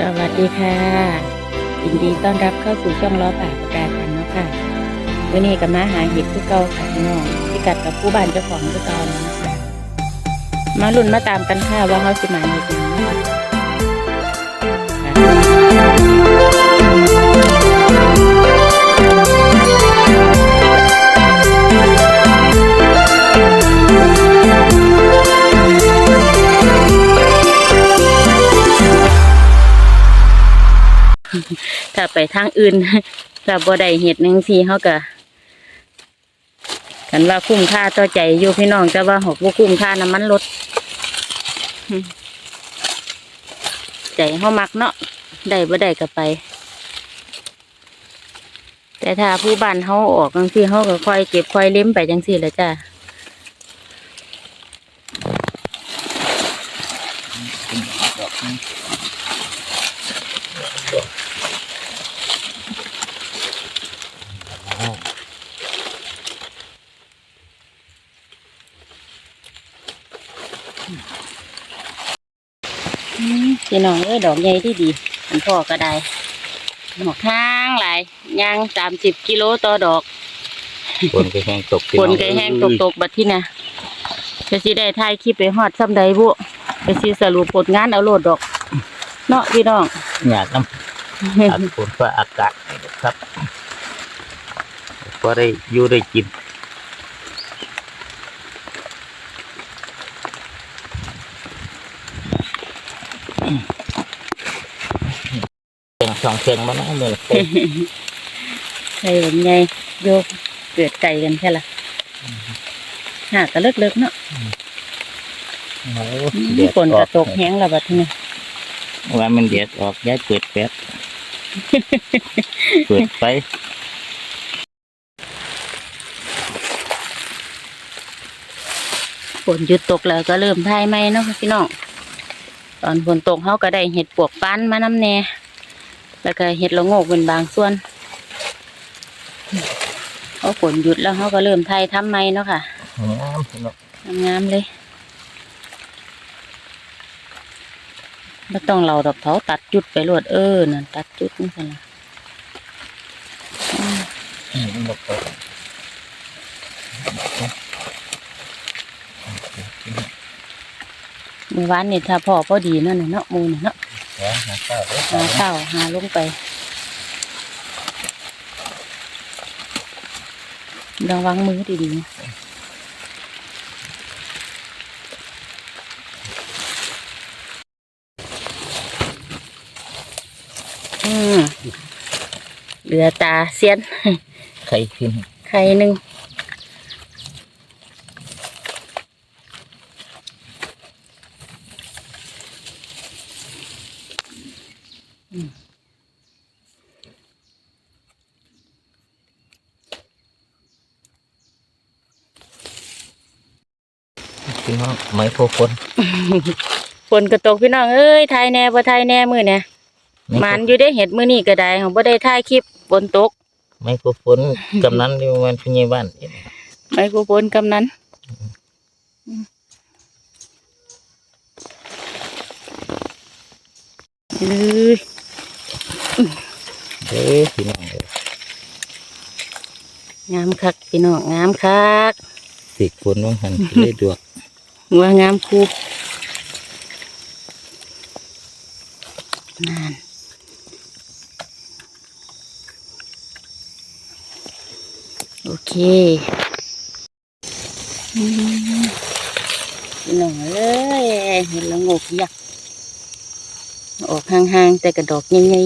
สวัสดีค่ะยินดีต้อนรับเข้าสู่ช่องล้อป่าประกาศกันเนาะค่ะวันนี้กับมาหาเห็ดผู้เก่าค่ะพี่น้องพิกัดกับผู้บ้านเจ้าของผู้เก่าแล้วนะคะมาลุ้นมาตามกันค่ะว่าเขาสิมาเห็ดห ไปทางอื่นถ้าบ่ได้เห็ดหนึ่งทีเขาก็กันว่าคุ้มค่าต่อใจอยู่พี่น้องแต่ว่าหกบ่คุ้มค่าน้ำมันลดใจเขามักเนาะได้บ่ได้ก็ไป แต่ถ้าผู้บ้านเขาออกจังซี่เขาก็ค่อยเก็บค่อยเล้มไปจังซี่แหละจ้า ดอกนี้ พี่น้องเอ้ยดอกใหญ่ที่ดีอันพ่อก็ได้หมอกข้างหลายย่างสามสิบกิโลต่อดอกฝนก็แห้งตกฝนไก่แห้งตกตกๆบัดที่น่ะจะสิได้ถ่ายคลิปไปฮอดซ้ำใดบุจะสิสรุปผลงานเอาโลดดอก เนาะพี่น้องอยากน้ำอัดฝนฟ้าอากาศนี่นะครับก็ได้อยู่ได้กิน เชียงสองเชียงมานะมือละเต็มใช่แบบไงโยกเกิดไก่กันใช่ละหากระเลิกเลิกๆเนาะโอ้อืมเดือดฝนอกระอกตกแห้งแล้วบัดที่นี่ว่ามันเดือดออกย้ายเปิดแป๊ดเปิดไปฝนหยุดตกแล้วก็เริ่มถ่ายไหมเนาะพี่น้อง ตอนฝนตกเขาก็ได้เห็ดปวกปั้นมาน้ำแน่แล้วก็เห็ดละโงกเป็นบางส่วนเขาฝนหยุดแล้วเขาก็เริ่มไทยทำไหมเนาะค่ะงามงามเลยไม่ต้องเราดอกเขาตัดจุดไปรวดเออนั่นตัดจุดนี่กันละ มอืมบอกไปเมื่อวานนี่ถ้าพ่อพอดีนั่นน่ะเนาะหมูนี่เนาะแล้วหาข้าวเลยหาข้าวหาลงไประวังมือดีๆนะอืมเหลือตาเสียนไข่ขึ้นไข่หนึ่ง พี่น้องไม้โครโฟนฝนก็ตกพี่น้องเอ้ยทายแหน่บ่ทายแหน่มือเนี่ยมันอยู่ได้เห็ดมือนี่ก็ได้ของบ่ได้ทายคลิปฝนตก ไม้โครโฟนกำนันที่มันพี่ใหญ่บ้านไมโครโฟนกำนั้นเอ้ยเด้อพี่น้องเด้องามคักพี่น้องงามคักสิฝนว่างหันเลยดวก หัวงามคูนานโอเคอืมพี่องเอ้ยเห็นละงกยักษ์ออกห่างๆ แต่กระดอกใหญ่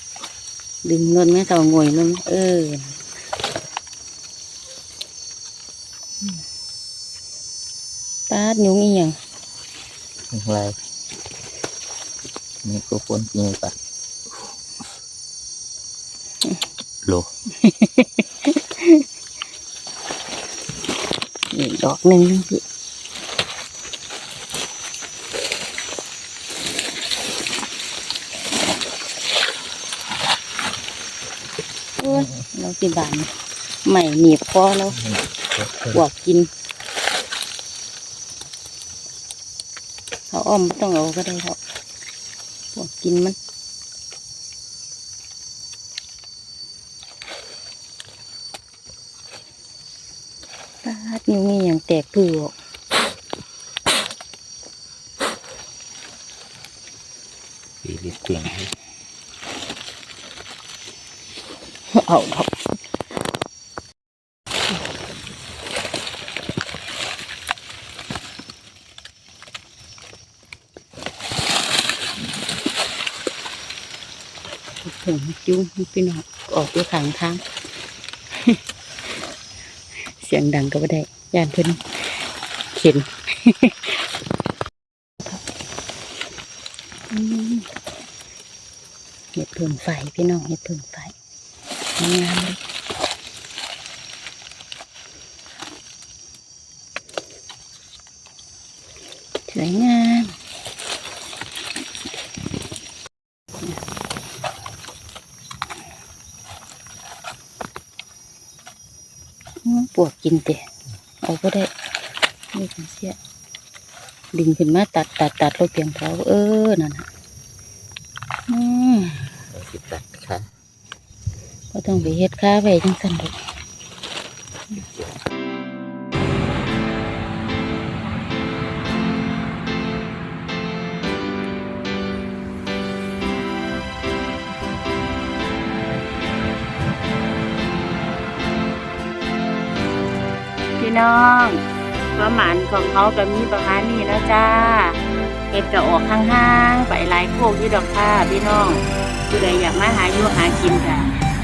ๆดึงนนไม่เท่างวยนนเออ ตาดยุงอีหยังอะไรไม้โครโฟนพี่ใหญ่บ้านโลอีกดอกหนึ่งพี่โอ้ยเราสิบานใหม่หนีบคอแล้วบวกกิน เขา อ้อมบ่ต้องเอาก็ได้เถอะวกกินมันปาดนี่มีอย่างแตกคือออกปีลิเก่งเอาเอา ถึงจุ้งพี่น้องออกด้วยขางทาง เสียงดังก็ไม่ได้ย่านเพิ่นเข็นเห็ดเพิ่งไฟพี่น้องเห็ดเพิ่งไฟงามเลยสวยงาม ปวกกินเตะเอาก็ได้นี่เป็นเสียดึงขึ้นมาตัดตัดตัดเราเพียงเขาเออนั่นน่ะอืมเราสิตัดค่ะก็ต้องไปเฮ็ดค้าไว้จังซั่นดอก น้องประมาณของเขาก็มีประมาณนี้แล้วจ้าเฮ็ดก็ออกห่างๆไปหลายโคกอยู่ดอกค่ะพี่น้องผู้ใดอยากมาหาอยู่หากินค่ะ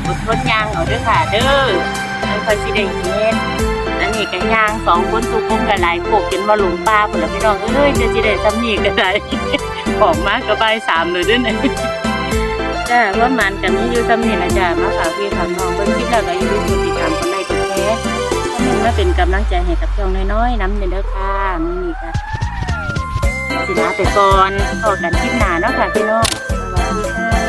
อดทนยางเอาด้อค่ะ เด้อแล้วค่อยสิได้เฮ็ดอันนี้ก็ยางสองคนทุกคนก็หลายโคกจนว่าหลงป่าพุ่นล่ะพี่น้องเอ้ยจะสิได้ซำนี้ก็ได้ออกมาก็บ่ายสามเลยด้อเนี่ยจ้าว่ามันก็มีอยู่ซำนี้ล่ะจ้ามาฝากพี่ฝากน้องเบิ่งคลิปแล้วก็อย่าลืมกดติดตามกดไลค์กดแชร์ เป็นกำลังใจให้กับช่องน้อยๆน้ำเด้อค่ะมื้อนี้ก็สิลาไปก่อนพอกันคลิปหน้าเนาะค่ะพี่น้องสวัสดีค่ะ